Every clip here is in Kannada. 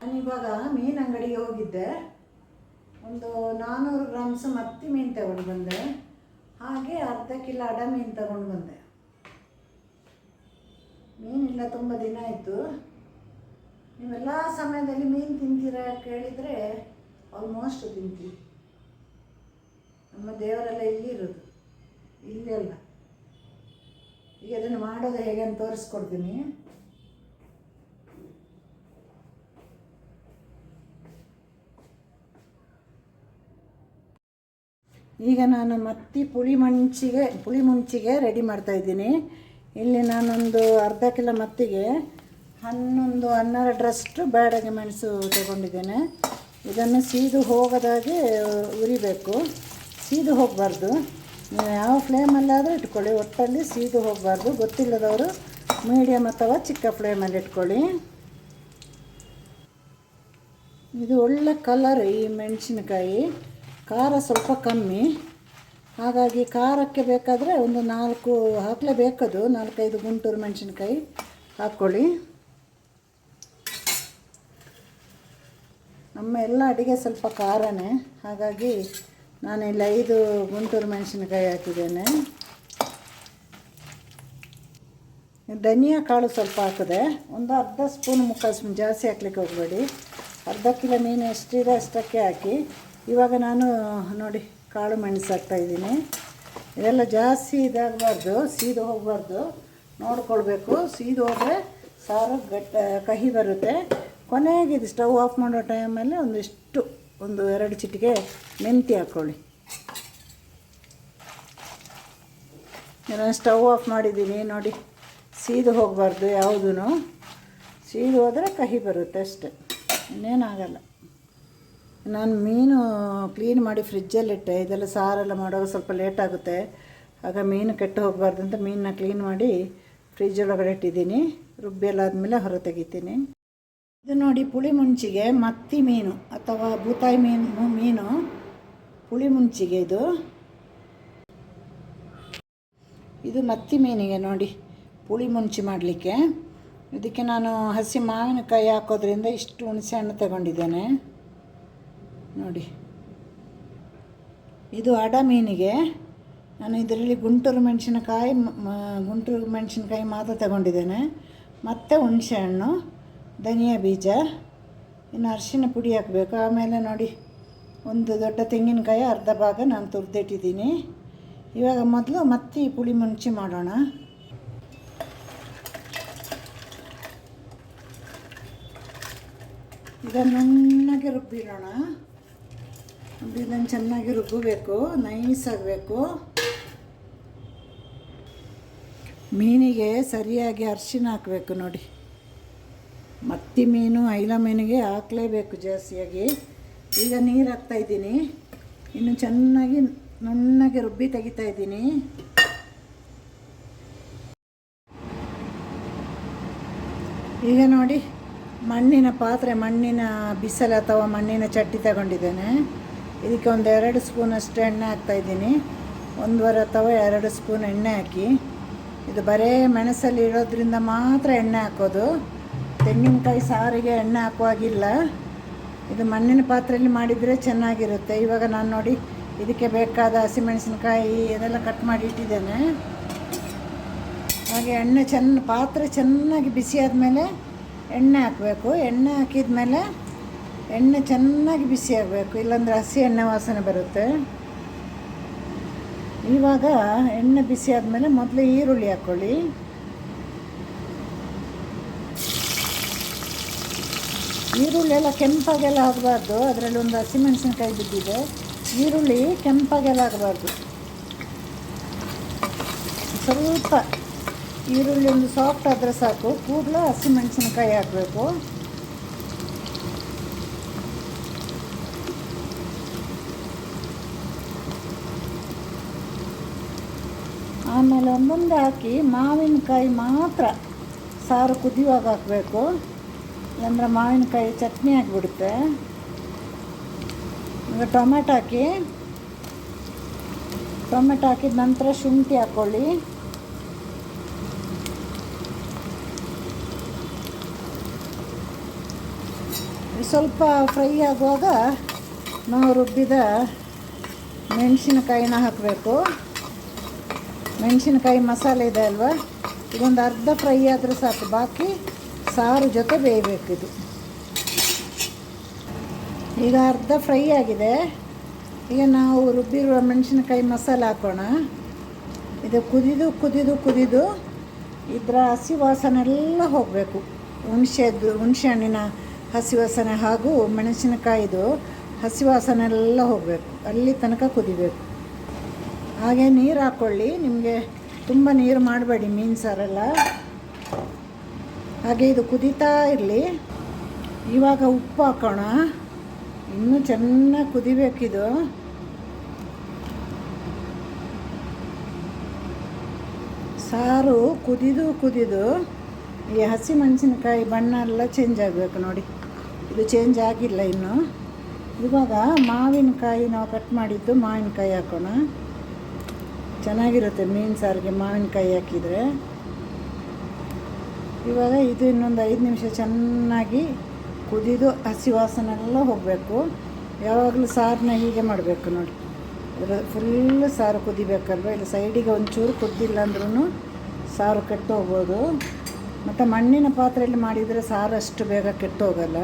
ನಾನಿವಾಗ ಮೀನು ಅಂಗಡಿಗೆ ಹೋಗಿದ್ದೆ. ಒಂದು ನಾನ್ನೂರು ಗ್ರಾಮ್ಸ್ ಮತ್ತಿ ಮೀನು ತಗೊಂಡು ಬಂದೆ. ಹಾಗೆ ಅರ್ಧ ಕಿಲೋ ಅಡ ಮೀನು ತಗೊಂಡು ಬಂದೆ. ಮೀನಿಲ್ಲ ತುಂಬ ದಿನ ಆಯಿತು. ನೀವೆಲ್ಲ ಸಮಯದಲ್ಲಿ ಮೀನು ತಿಂತೀರಾ ಕೇಳಿದರೆ ಆಲ್ಮೋಸ್ಟ್ ತಿಂತೀವಿ ನಮ್ಮ ದೇವರೆಲ್ಲ ಇಲ್ಲಿರೋದು ಇಲ್ಲೇ ಅಲ್ಲ. ಈಗ ಅದನ್ನು ಮಾಡೋದು ಹೇಗೆ ಅಂತ ತೋರಿಸ್ಕೊಡ್ತೀನಿ. ಈಗ ನಾನು ಮತ್ತಿ ಪುಳಿ ಮಂಚಿಗೆ, ಪುಳಿ ಮುಂಚಿಗೆ ರೆಡಿ ಮಾಡ್ತಾ ಇದ್ದೀನಿ. ಇಲ್ಲಿ ನಾನೊಂದು ಅರ್ಧ ಕಿಲೋ ಮತ್ತಿಗೆ ಹನ್ನೊಂದು, ಹನ್ನೆರಡರಷ್ಟು ಬ್ಯಾಡಗೆ ಮೆಣಸು ತಗೊಂಡಿದ್ದೇನೆ. ಇದನ್ನು ಸೀದು ಹೋಗದಾಗೆ ಉರಿಬೇಕು. ಸೀದು ಹೋಗಬಾರ್ದು. ನೀವು ಯಾವ ಫ್ಲೇಮಲ್ಲಾದರೂ ಇಟ್ಕೊಳ್ಳಿ. ಒಟ್ಟಲ್ಲಿ ಸೀದು ಹೋಗಬಾರ್ದು. ಗೊತ್ತಿಲ್ಲದವರು ಮೀಡಿಯಮ್ ಅಥವಾ ಚಿಕ್ಕ ಫ್ಲೇಮಲ್ಲಿ ಇಟ್ಕೊಳ್ಳಿ. ಇದು ಒಳ್ಳೆ ಕಲರ್ ಈ ಮೆಣಸಿನಕಾಯಿ. ಖಾರ ಸ್ವಲ್ಪ ಕಮ್ಮಿ. ಹಾಗಾಗಿ ಖಾರಕ್ಕೆ ಬೇಕಾದರೆ ಒಂದು ನಾಲ್ಕು ಹಾಕಲೇಬೇಕದು. ನಾಲ್ಕೈದು ಗುಂಟೂರು ಮೆಣಸಿನ್ಕಾಯಿ ಹಾಕ್ಕೊಳ್ಳಿ. ನಮ್ಮ ಎಲ್ಲ ಅಡುಗೆ ಸ್ವಲ್ಪ ಖಾರನೇ. ಹಾಗಾಗಿ ನಾನಿಲ್ಲಿ ಐದು ಗುಂಟೂರು ಮೆಣಸಿನಕಾಯಿ ಹಾಕಿದ್ದೇನೆ. ಧನಿಯಾ ಕಾಳು ಸ್ವಲ್ಪ ಹಾಕಿದೆ ಒಂದು ಅರ್ಧ ಸ್ಪೂನ್ ಮುಕ್ಕಾಲು ಜಾಸ್ತಿ ಹಾಕ್ಲಿಕ್ಕೆ ಹೋಗಬೇಡಿ. ಅರ್ಧ ಕಿಲೋ ಮೀನು ಎಷ್ಟಿದೆ ಅಷ್ಟಕ್ಕೆ ಹಾಕಿ. ಇವಾಗ ನಾನು, ನೋಡಿ, ಕಾಳು ಮೆಣಸು ಹಾಕ್ತಾಯಿದ್ದೀನಿ ಇದೆಲ್ಲ ಜಾಸ್ತಿ ಇದಾಗಬಾರ್ದು, ಸೀದು ಹೋಗಬಾರ್ದು. ನೋಡ್ಕೊಳ್ಬೇಕು. ಸೀದು ಹೋದರೆ ಸಾರು ಗಟ್ಟ, ಕಹಿ ಬರುತ್ತೆ. ಕೊನೆಗೆ ಇದು ಸ್ಟವ್ ಆಫ್ ಮಾಡೋ ಟೈಮಲ್ಲಿ ಒಂದಿಷ್ಟು, ಒಂದು ಎರಡು ಚಿಟಿಕೆ ಮೆಂತಿ ಹಾಕ್ಕೊಳ್ಳಿ. ನಾನು ಸ್ಟವ್ ಆಫ್ ಮಾಡಿದ್ದೀನಿ, ನೋಡಿ. ಸೀದು ಹೋಗಬಾರ್ದು ಯಾವುದೂ ಸೀದು ಹೋದರೆ ಕಹಿ ಬರುತ್ತೆ ಅಷ್ಟೆ. ಇನ್ನೇನಾಗಲ್ಲ. ನಾನು ಮೀನು ಕ್ಲೀನ್ ಮಾಡಿ ಫ್ರಿಜ್ಜಲ್ಲಿಟ್ಟೆ ಇದೆಲ್ಲ ಸಾರೆಲ್ಲ ಮಾಡುವಾಗ ಸ್ವಲ್ಪ ಲೇಟ್ ಆಗುತ್ತೆ. ಆಗ ಮೀನು ಕೆಟ್ಟು ಹೋಗಬಾರ್ದು ಅಂತ ಮೀನನ್ನ ಕ್ಲೀನ್ ಮಾಡಿ ಫ್ರಿಜ್ ಒಳಗಡೆ ಇಟ್ಟಿದ್ದೀನಿ. ರುಬ್ಬಿ ಎಲ್ಲ ಆದಮೇಲೆ ಹೊರ ತೆಗಿತೀನಿ. ಇದು ನೋಡಿ ಪುಳಿ ಮುಂಚಿಗೆ ಮತ್ತಿ ಮೀನು ಅಥವಾ ಬೂತಾಯಿ ಮೀನು ಮೀನು. ಪುಳಿ ಮುಂಚಿಗೆ ಇದು. ಇದು ಮತ್ತಿ ಮೀನಿಗೆ ನೋಡಿ ಪುಳಿ ಮುಂಚಿ ಮಾಡಲಿಕ್ಕೆ. ಇದಕ್ಕೆ ನಾನು ಹಸಿ ಮಾವಿನಕಾಯಿ ಹಾಕೋದ್ರಿಂದ ಇಷ್ಟು ಹುಣಸೆ ಹಣ್ಣು ತಗೊಂಡಿದ್ದೇನೆ. ನೋಡಿ. ಇದು ಅಡ ಮೀನಿಗೆ. ನಾನು ಇದರಲ್ಲಿ ಗುಂಟೂರು ಮೆಣಸಿನಕಾಯಿ ಗುಂಟೂರು ಮೆಣಸಿನಕಾಯಿ ಮಾತ್ರ ತಗೊಂಡಿದ್ದೇನೆ. ಮತ್ತು ಹುಣಸೆ ಹಣ್ಣು, ಧನಿಯಾ ಬೀಜ, ಇನ್ನು ಅರಿಶಿನ ಪುಡಿ ಹಾಕಬೇಕು. ಆಮೇಲೆ ನೋಡಿ, ಒಂದು ದೊಡ್ಡ ತೆಂಗಿನಕಾಯಿ ಅರ್ಧ ಭಾಗ ನಾನು ತುರಿದಿಟ್ಟಿದ್ದೀನಿ. ಇವಾಗ ಮೊದಲು ಮತ್ತೆ ಈ ಪುಳಿ ಮುಂಚಿ ಮಾಡೋಣ. ಇದನ್ನು ನುಣ್ಣಗೆ ರುಬ್ಬಿಡೋಣ. ಇದನ್ನು ಚೆನ್ನಾಗಿ ರುಬ್ಬಬೇಕು ನೈಸ್ ಆಗಬೇಕು. ಮೀನಿಗೆ ಸರಿಯಾಗಿ ಅರಿಶಿನ ಹಾಕಬೇಕು ನೋಡಿ. ಮತ್ತಿ ಮೀನು, ಐಲ ಮೀನಿಗೆ ಹಾಕಲೇಬೇಕು ಜಾಸ್ತಿಯಾಗಿ. ಈಗ ನೀರು ಹಾಕ್ತಾಯಿದ್ದೀನಿ ಇನ್ನು ಚೆನ್ನಾಗಿ ನುಣ್ಣಗೆ ರುಬ್ಬಿ ತೆಗಿತಾ ಇದ್ದೀನಿ. ಈಗ ನೋಡಿ ಮಣ್ಣಿನ ಪಾತ್ರೆ, ಮಣ್ಣಿನ ಬಿಸಿಲು ಅಥವಾ ಮಣ್ಣಿನ ಚಟ್ಟಿ ತಗೊಂಡಿದ್ದೇನೆ. ಇದಕ್ಕೆ ಒಂದು ಎರಡು ಸ್ಪೂನಷ್ಟು ಎಣ್ಣೆ ಹಾಕ್ತಾಯಿದ್ದೀನಿ ಒಂದುವರೆ ಅಥವಾ ಎರಡು ಸ್ಪೂನ್ ಎಣ್ಣೆ ಹಾಕಿ. ಇದು ಬರೇ ಮೆಣಸಲ್ಲಿ ಇರೋದ್ರಿಂದ ಮಾತ್ರ ಎಣ್ಣೆ ಹಾಕೋದು. ತೆಂಗಿನಕಾಯಿ ಸಾರಿಗೆ ಎಣ್ಣೆ ಹಾಕುವಾಗಿಲ್ಲ. ಇದು ಮಣ್ಣಿನ ಪಾತ್ರೆಯಲ್ಲಿ ಮಾಡಿದರೆ ಚೆನ್ನಾಗಿರುತ್ತೆ. ಇವಾಗ ನಾನು ನೋಡಿ ಇದಕ್ಕೆ ಬೇಕಾದ ಹಸಿಮೆಣಸಿನಕಾಯಿ ಇದೆಲ್ಲ ಕಟ್ ಮಾಡಿ ಇಟ್ಟಿದ್ದೇನೆ. ಹಾಗೆ ಎಣ್ಣೆ ಚೆನ್ನ ಪಾತ್ರೆ ಚೆನ್ನಾಗಿ ಬಿಸಿ ಆದಮೇಲೆ ಎಣ್ಣೆ ಹಾಕಬೇಕು. ಎಣ್ಣೆ ಹಾಕಿದ ಮೇಲೆ ಎಣ್ಣೆ ಚೆನ್ನಾಗಿ ಬಿಸಿ ಆಗಬೇಕು, ಇಲ್ಲಾಂದರೆ ಹಸಿ ಎಣ್ಣೆ ವಾಸನೆ ಬರುತ್ತೆ. ಇವಾಗ ಎಣ್ಣೆ ಬಿಸಿ ಆದಮೇಲೆ ಮೊದಲು ಈರುಳ್ಳಿ ಹಾಕ್ಕೊಳ್ಳಿ ಈರುಳ್ಳಿ ಎಲ್ಲ ಕೆಂಪಾಗೆಲ್ಲ ಆಗಬಾರ್ದು, ಅದರಲ್ಲಿ ಒಂದು ಹಸಿಮೆಣಸಿನ್ಕಾಯಿ ಬಿದ್ದಿದೆ. ಈರುಳ್ಳಿ ಕೆಂಪಾಗೆಲ್ಲ ಆಗಬಾರ್ದು. ಸ್ವಲ್ಪ ಈರುಳ್ಳಿ ಒಂದು ಸಾಫ್ಟ್ ಆದರೆ ಸಾಕು, ಕೂಡಲೇ ಹಸಿಮೆಣಸಿನ್ಕಾಯಿ ಹಾಕಬೇಕು. ಆಮೇಲೆ ಒಂದೊಂದೇ ಹಾಕಿ ಮಾವಿನಕಾಯಿ ಮಾತ್ರ ಸಾರು ಕುದಿಯುವಾಗ ಹಾಕಬೇಕು. ಇಲ್ಲಾಂದ್ರೆ ಮಾವಿನಕಾಯಿ ಚಟ್ನಿ ಆಗಿಬಿಡುತ್ತೆ. ಈಗ ಟೊಮೆಟೊ ಹಾಕಿ, ಟೊಮೆಟೊ ಹಾಕಿದ ನಂತರ ಶುಂಠಿ ಹಾಕ್ಕೊಳ್ಳಿ ಸ್ವಲ್ಪ ಫ್ರೈ ಆಗುವಾಗ ನಾವು ರುಬ್ಬಿದ ಮೆಣಸಿನಕಾಯಿನ ಹಾಕಬೇಕು. ಮೆಣಸಿನಕಾಯಿ ಮಸಾಲೆ ಇದೆ ಅಲ್ವಾ? ಇದೊಂದು ಅರ್ಧ ಫ್ರೈ ಆದರೆ ಸಾಕು. ಬಾಕಿ ಸಾರು ಜೊತೆ ಬೇಯಬೇಕು ಇದು ಈಗ ಅರ್ಧ ಫ್ರೈ ಆಗಿದೆ. ಈಗ ನಾವು ರುಬ್ಬಿರುವ ಮೆಣಸಿನಕಾಯಿ ಮಸಾಲೆ ಹಾಕೋಣ. ಇದು ಕುದಿದು ಕುದಿದು ಕುದಿದು ಇದರ ಹಸಿ ವಾಸನೆ ಎಲ್ಲ ಹೋಗಬೇಕು. ಹುಣಸೆದ್ದು ಹುಣಸೆ ಹಣ್ಣಿನ ಹಸಿ ವಾಸನೆ ಹಾಗೂ ಮೆಣಸಿನಕಾಯಿದು ಹಸಿ ವಾಸನೆ ಎಲ್ಲ ಹೋಗಬೇಕು. ಅಲ್ಲಿ ತನಕ ಕುದಿಬೇಕು. ಹಾಗೆ ನೀರು ಹಾಕ್ಕೊಳ್ಳಿ ನಿಮಗೆ ತುಂಬ ನೀರು ಮಾಡಬೇಡಿ ಮೀನು ಸಾರೆಲ್ಲ ಹಾಗೆ ಇದು ಕುದೀತಾ ಇರಲಿ. ಇವಾಗ ಉಪ್ಪು ಹಾಕೋಣ. ಇನ್ನೂ ಚೆನ್ನಾಗಿ ಕುದಿಬೇಕಿದು. ಸಾರು ಕುದಿದು ಕುದಿದು ಈ ಹಸಿ ಮೆಣಸಿನಕಾಯಿ ಬಣ್ಣ ಎಲ್ಲ ಚೇಂಜ್ ಆಗಬೇಕು ನೋಡಿ. ಇದು ಚೇಂಜ್ ಆಗಿಲ್ಲ ಇನ್ನು. ಇವಾಗ ಮಾವಿನಕಾಯಿ ನಾವು ಕಟ್ ಮಾಡಿದ್ದು ಮಾವಿನಕಾಯಿ ಹಾಕೋಣ. ಚೆನ್ನಾಗಿರುತ್ತೆ ಮೀನು ಸಾರಿಗೆ ಮಾವಿನಕಾಯಿ ಹಾಕಿದರೆ. ಇವಾಗ ಇದು ಇನ್ನೊಂದು ಐದು ನಿಮಿಷ ಚೆನ್ನಾಗಿ ಕುದಿದು ಹಸಿ ವಾಸನೆಲ್ಲ ಹೋಗಬೇಕು. ಯಾವಾಗಲೂ ಸಾರನ್ನ ಹೀಗೆ ಮಾಡಬೇಕು ನೋಡಿ. ಫುಲ್ ಸಾರು ಕುದಿಬೇಕಲ್ವ? ಇಲ್ಲಿ ಸೈಡಿಗೆ ಒಂಚೂರು ಕುದ್ದಿಲ್ಲ ಅಂದ್ರೂ ಸಾರು ಕೆಟ್ಟು ಹೋಗ್ಬೋದು ಮತ್ತು ಮಣ್ಣಿನ ಪಾತ್ರೆಯಲ್ಲಿ ಮಾಡಿದರೆ ಸಾರು ಅಷ್ಟು ಬೇಗ ಕೆಟ್ಟು ಹೋಗಲ್ಲ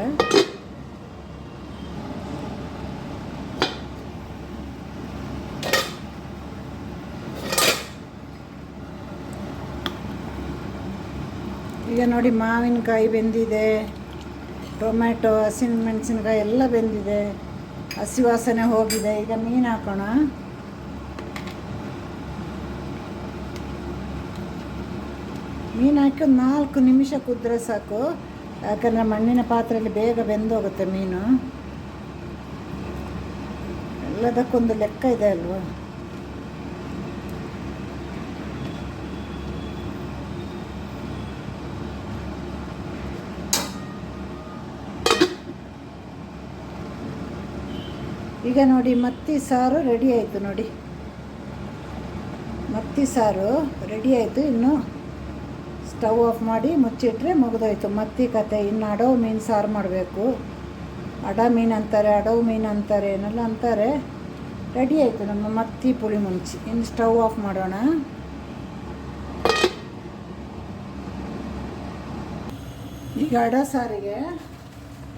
ಈಗ ನೋಡಿ ಮಾವಿನಕಾಯಿ ಬೆಂದಿದೆ, ಟೊಮ್ಯಾಟೊ ಹಸಿಮೆಣಸಿನ್ಕಾಯಿ ಎಲ್ಲ ಬೆಂದಿದೆ, ಹಸಿ ವಾಸನೆ ಹೋಗಿದೆ. ಈಗ ಮೀನು ಹಾಕೋಣ. ಮೀನು ಹಾಕಿ ಒಂದು ನಾಲ್ಕು ನಿಮಿಷ ಕುದ್ರೆ ಸಾಕು. ಯಾಕಂದರೆ ಮಣ್ಣಿನ ಪಾತ್ರೆಯಲ್ಲಿ ಬೇಗ ಬೆಂದೋಗುತ್ತೆ ಮೀನು. ಎಲ್ಲದಕ್ಕೊಂದು ಲೆಕ್ಕ ಇದೆ ಅಲ್ವಾ? ಈಗ ನೋಡಿ, ಮತ್ತಿ ಸಾರು ರೆಡಿ ಆಯಿತು ನೋಡಿ. ಮತ್ತಿ ಸಾರು ರೆಡಿ ಆಯಿತು. ಇನ್ನು ಸ್ಟವ್ ಆಫ್ ಮಾಡಿ ಮುಚ್ಚಿಟ್ರೆ ಮುಗಿದೋಯ್ತು. ಮತ್ತಿ ಕತೆ ಇನ್ನು ಅಡವು ಮೀನು ಸಾರು ಮಾಡಬೇಕು. ಅಡ ಮೀನು ಅಂತಾರೆ, ಅಡವು ಮೀನು ಅಂತಾರೆ ಏನೆಲ್ಲ ಅಂತಾರೆ. ರೆಡಿ ಆಯಿತು ನಮ್ಮ ಮತ್ತಿ ಪುಳಿ ಮುಂಚಿ. ಇನ್ನು ಸ್ಟವ್ ಆಫ್ ಮಾಡೋಣ. ಈಗ ಅಡ ಸಾರಿಗೆ.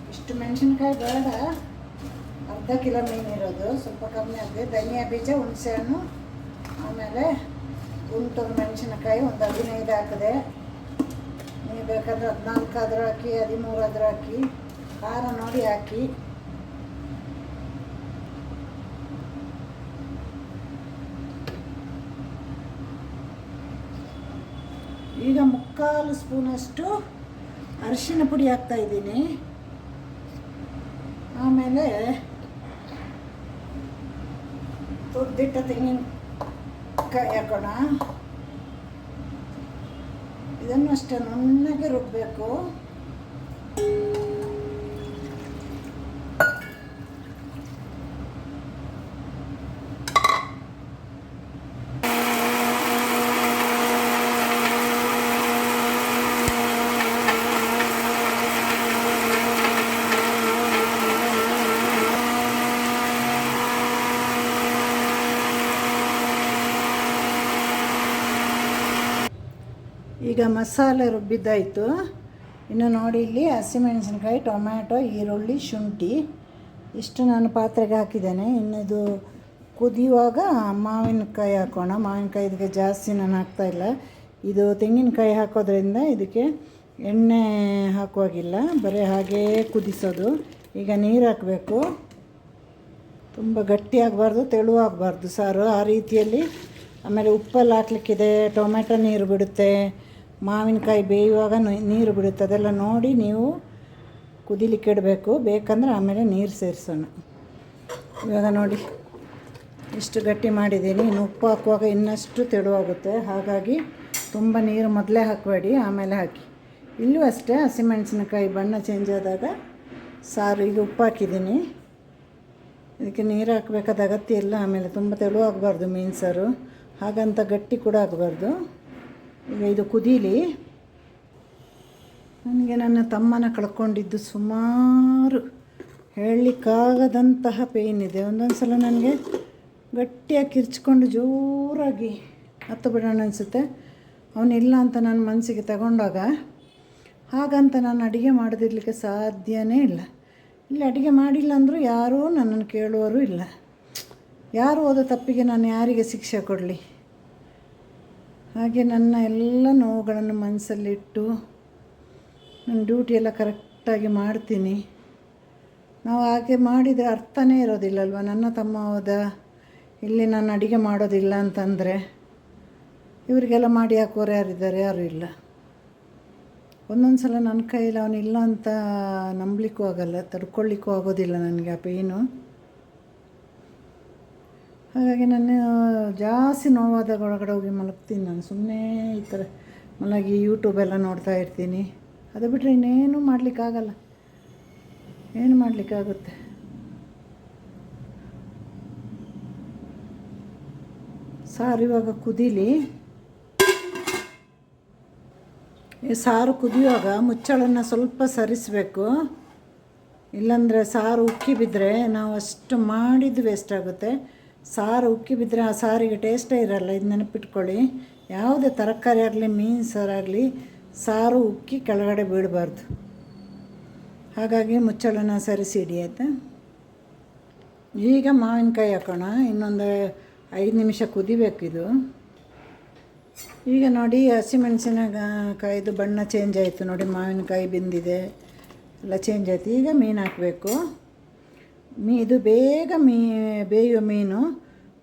ಇಷ್ಟು ಮೆಣಸಿನ್ಕಾಯಿ ಬೇಡ. ಅರ್ಧ ಕಿಲೋ ಮೀನು ಇರೋದು. ಸ್ವಲ್ಪ ಕಮ್ಮಿ ಆಗಿದೆ. ಧನಿಯಾ ಬೀಜ, ಹುಣಸೆಹಣ್ಣು, ಆಮೇಲೆ ಗುಂಟೂರು ಮೆಣಸಿನಕಾಯಿ ಒಂದು ಹದಿನೈದು ಹಾಕಿದೆ. ನೀವು ಬೇಕಾದ್ರೆ ಹದಿನಾಲ್ಕು ಹಾಕಿ, ಹದಿಮೂರು ಆದರೂ ಹಾಕಿ, ಖಾರ ನೋಡಿ ಹಾಕಿ. ಈಗ ಮುಕ್ಕಾಲು ಸ್ಪೂನಷ್ಟು ಅರಿಶಿನ ಪುಡಿ ಹಾಕ್ತಾ ಇದ್ದೀನಿ. ಆಮೇಲೆ ತುರ್ದಿಟ್ಟ ತೆಂಗಿನಕಾಯಿ ಹಾಕೋಣ. ಇದನ್ನು ಅಷ್ಟೇ ನುಣ್ಣಗೆ ರುಬ್ಬಬೇಕು ಈಗ ಮಸಾಲೆ ರುಬ್ಬಿದ್ದಾಯಿತು. ಇನ್ನು ನೋಡಿ ಇಲ್ಲಿ ಹಸಿಮೆಣಸಿನ್ಕಾಯಿ ಟೊಮ್ಯಾಟೊ, ಈರುಳ್ಳಿ, ಶುಂಠಿ. ಇಷ್ಟು ನಾನು ಪಾತ್ರೆಗೆ ಹಾಕಿದ್ದೇನೆ. ಇನ್ನಿದು ಕುದಿಯುವಾಗ ಮಾವಿನಕಾಯಿ ಹಾಕೋಣ. ಮಾವಿನಕಾಯಿ ಇದಕ್ಕೆ ಜಾಸ್ತಿ ನಾನು ಹಾಕ್ತಾಯಿಲ್ಲ ಇದು ತೆಂಗಿನಕಾಯಿ ಹಾಕೋದ್ರಿಂದ ಇದಕ್ಕೆ ಎಣ್ಣೆ ಹಾಕುವಾಗಿಲ್ಲ. ಬರೀ ಹಾಗೇ ಕುದಿಸೋದು. ಈಗ ನೀರು ಹಾಕಬೇಕು. ತುಂಬ ಗಟ್ಟಿ ಆಗಬಾರ್ದು ತೆಳುವಾಗಬಾರ್ದು ಸಾರು. ಆ ರೀತಿಯಲ್ಲಿ ಆಮೇಲೆ ಉಪ್ಪಲ್ಲಿ ಹಾಕ್ಲಿಕ್ಕಿದೆ. ಟೊಮೆಟೊ ನೀರು ಬಿಡುತ್ತೆ. ಮಾವಿನಕಾಯಿ ಬೇಯುವಾಗ ನೀರು ಬಿಡುತ್ತೆ. ಅದೆಲ್ಲ ನೋಡಿ ನೀವು ಕುದಿಲಿಕ್ಕೆ ಇಡಬೇಕು. ಬೇಕಂದ್ರೆ ಆಮೇಲೆ ನೀರು ಸೇರಿಸೋಣ. ಇವಾಗ ನೋಡಿ, ಇಷ್ಟು ಗಟ್ಟಿ ಮಾಡಿದ್ದೀನಿ. ಇನ್ನು ಉಪ್ಪು ಹಾಕುವಾಗ ಇನ್ನಷ್ಟು ತೆಳುವಾಗುತ್ತೆ. ಹಾಗಾಗಿ ತುಂಬ ನೀರು ಮೊದಲೇ ಹಾಕಬೇಡಿ, ಆಮೇಲೆ ಹಾಕಿ. ಇಲ್ಲೂ ಅಷ್ಟೇ ಹಸಿಮೆಣಸಿನಕಾಯಿ ಬಣ್ಣ ಚೇಂಜ್ ಆದಾಗ ಸಾರು, ಈಗ ಉಪ್ಪು ಹಾಕಿದ್ದೀನಿ. ಇದಕ್ಕೆ ನೀರು ಹಾಕಬೇಕಾದ ಅಗತ್ಯ ಇಲ್ಲ. ಆಮೇಲೆ ತುಂಬ ತೆಳುವಾಗಬಾರ್ದು ಮೀನು ಸಾರು. ಹಾಗಂತ ಗಟ್ಟಿ ಕೂಡ ಆಗಬಾರ್ದು. ಈಗ ಇದು ಕುದೀಲಿ. ನನಗೆ ನನ್ನ ತಮ್ಮನ ಕಳ್ಕೊಂಡಿದ್ದು ಸುಮಾರು ಹೇಳಲಿಕ್ಕಾಗದಂತಹ ಪೇಯ್ನ್ ಇದೆ. ಒಂದೊಂದು ಸಲ ನನಗೆ ಗಟ್ಟಿಯಾಗಿ ಕಿರ್ಚ್ಕೊಂಡು ಜೋರಾಗಿ ಹತ್ತು ಬಿಡೋಣ ಅನಿಸುತ್ತೆ ಅವನಿಲ್ಲ ಅಂತ ನನ್ನ ಮನಸ್ಸಿಗೆ ತಗೊಂಡಾಗ ಹಾಗಂತ ನಾನು ಅಡುಗೆ ಮಾಡದಿರಲಿಕ್ಕೆ ಸಾಧ್ಯವೇ ಇಲ್ಲ. ಇಲ್ಲಿ ಅಡುಗೆ ಮಾಡಿಲ್ಲ ಅಂದರೂ ಯಾರೂ ನನ್ನನ್ನು ಕೇಳುವವರು ಇಲ್ಲ. ಯಾರು ಹೋದ ತಪ್ಪಿಗೆ ನಾನು ಯಾರಿಗೆ ಶಿಕ್ಷೆ ಕೊಡಲಿ? ಹಾಗೆ ನನ್ನ ಎಲ್ಲ ನೋವುಗಳನ್ನು ಮನಸ್ಸಲ್ಲಿಟ್ಟು ನನ್ನ ಡ್ಯೂಟಿ ಎಲ್ಲ ಕರೆಕ್ಟಾಗಿ ಮಾಡ್ತೀನಿ. ನಾವು ಹಾಗೆ ಮಾಡಿದರೆ ಅರ್ಥನೇ ಇರೋದಿಲ್ಲಲ್ವ? ನನ್ನ ತಮ್ಮ ಹೋದ? ಇಲ್ಲಿ ನಾನು ಅಡುಗೆ ಮಾಡೋದಿಲ್ಲ ಅಂತಂದರೆ ಇವರಿಗೆಲ್ಲ ಮಾಡಿ ಹಾಕೋರು ಯಾರಿದ್ದಾರೆ? ಯಾರೂ ಇಲ್ಲ. ಒಂದೊಂದು ಸಲ ನನ್ನ ಕೈಯಲ್ಲಿ ಅವನಿಲ್ಲ ಅಂತ ನಂಬಲಿಕ್ಕೂ ಆಗಲ್ಲ, ತಡ್ಕೊಳ್ಳಿಕ್ಕೂ ಆಗೋದಿಲ್ಲ ನನಗೆ ಆ ಪೇನು ಹಾಗಾಗಿ ನಾನು ಜಾಸ್ತಿ ನೋವಾದಾಗ ಒಳಗಡೆ ಹೋಗಿ ಮಲಗ್ತೀನಿ ನಾನು. ಸುಮ್ಮನೆ ಈ ಥರ ಮಲಗಿ ಯೂಟ್ಯೂಬೆಲ್ಲ ನೋಡ್ತಾ ಇರ್ತೀನಿ. ಅದು ಬಿಟ್ಟರೆ ಇನ್ನೇನು ಮಾಡಲಿಕ್ಕಾಗಲ್ಲ. ಏನು ಮಾಡಲಿಕ್ಕಾಗುತ್ತೆ? ಸಾರು ಇವಾಗ ಕುದೀಲಿ. ಸಾರು ಕುದಿಯುವಾಗ ಮುಚ್ಚಳನ್ನು ಸ್ವಲ್ಪ ಸರಿಸಬೇಕು. ಇಲ್ಲಾಂದರೆ ಸಾರು ಉಕ್ಕಿ ಬಿದ್ದರೆ ನಾವು ಅಷ್ಟು ಮಾಡಿದ್ದು ವೇಸ್ಟ್ ಆಗುತ್ತೆ. ಸಾರು ಉಕ್ಕಿ ಬಿದ್ದರೆ ಆ ಸಾರಿಗೆ ಟೇಸ್ಟೇ ಇರಲ್ಲ. ಇದು ನೆನಪಿಟ್ಕೊಳ್ಳಿ. ಯಾವುದೇ ತರಕಾರಿ ಆಗಲಿ, ಮೀನು ಸಾರಾಗಲಿ ಸಾರು ಉಕ್ಕಿ ಕೆಳಗಡೆ ಬೀಳಬಾರ್ದು. ಹಾಗಾಗಿ ಮುಚ್ಚಳನ ಸರಿಸಿ ಇಡಿ ಈಗ ಮಾವಿನಕಾಯಿ ಹಾಕೋಣ. ಇನ್ನೊಂದು ಐದು ನಿಮಿಷ ಕುದಿಬೇಕು ಇದು. ಈಗ ನೋಡಿ, ಹಸಿಮೆಣಸಿನಕಾಯಿದು ಬಣ್ಣ ಚೇಂಜ್ ಆಯಿತು. ನೋಡಿ, ಮಾವಿನಕಾಯಿ ಬೆಂದಿದೆ. ಎಲ್ಲ ಚೇಂಜ್ ಆಯಿತು. ಈಗ ಮೀನು ಹಾಕಬೇಕು. ಮೀ, ಇದು ಬೇಗ ಮೀ, ಬೇಯುವ ಮೀನು.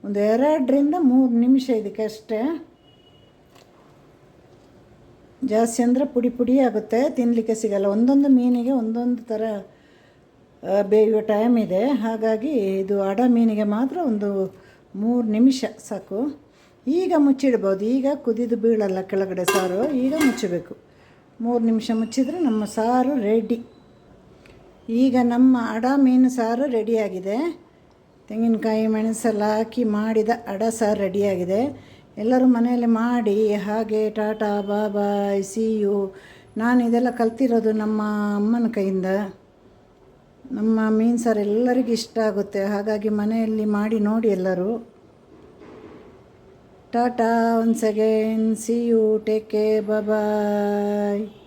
ಒಂದು ಎರಡರಿಂದ ಮೂರು ನಿಮಿಷ ಇದಕ್ಕೆ ಅಷ್ಟೇ ಜಾಸ್ತಿ ಅಂದರೆ ಪುಡಿ ಪುಡಿ ಆಗುತ್ತೆ ತಿನ್ನಲಿಕ್ಕೆ ಸಿಗಲ್ಲ. ಒಂದೊಂದು ಮೀನಿಗೆ ಒಂದೊಂದು ಥರ ಬೇಯುವ ಟೈಮ್ ಇದೆ. ಹಾಗಾಗಿ ಇದು ಅಡ ಮೀನಿಗೆ ಮಾತ್ರ ಒಂದು ಮೂರು ನಿಮಿಷ ಸಾಕು. ಈಗ ಮುಚ್ಚಿಡ್ಬೋದು. ಈಗ ಕುದಿದು ಬೀಳಲ್ಲ ಕೆಳಗಡೆ ಸಾರು. ಈಗ ಮುಚ್ಚಬೇಕು. ಮೂರು ನಿಮಿಷ ಮುಚ್ಚಿದರೆ ನಮ್ಮ ಸಾರು ರೆಡಿ ಈಗ ನಮ್ಮ ಅಡ ಮೀನು ಸಾರು ರೆಡಿಯಾಗಿದೆ. ತೆಂಗಿನಕಾಯಿ ಮೆಣಸೆಲ್ಲ ಹಾಕಿ ಮಾಡಿದ ಅಡ ಸಾರು ರೆಡಿಯಾಗಿದೆ. ಎಲ್ಲರೂ ಮನೆಯಲ್ಲಿ ಮಾಡಿ, ಹಾಗೆ ಟಾಟಾ ಬಾಬಾಯ್ ಸಿ ಯು ನಾನು ಇದೆಲ್ಲ ಕಲ್ತಿರೋದು ನಮ್ಮ ಅಮ್ಮನ ಕೈಯಿಂದ. ನಮ್ಮ ಮೀನು ಸಾರು ಎಲ್ಲರಿಗೂ ಇಷ್ಟ ಆಗುತ್ತೆ. ಹಾಗಾಗಿ ಮನೆಯಲ್ಲಿ ಮಾಡಿ ನೋಡಿ ಎಲ್ಲರೂ. Tata once again see you take care bye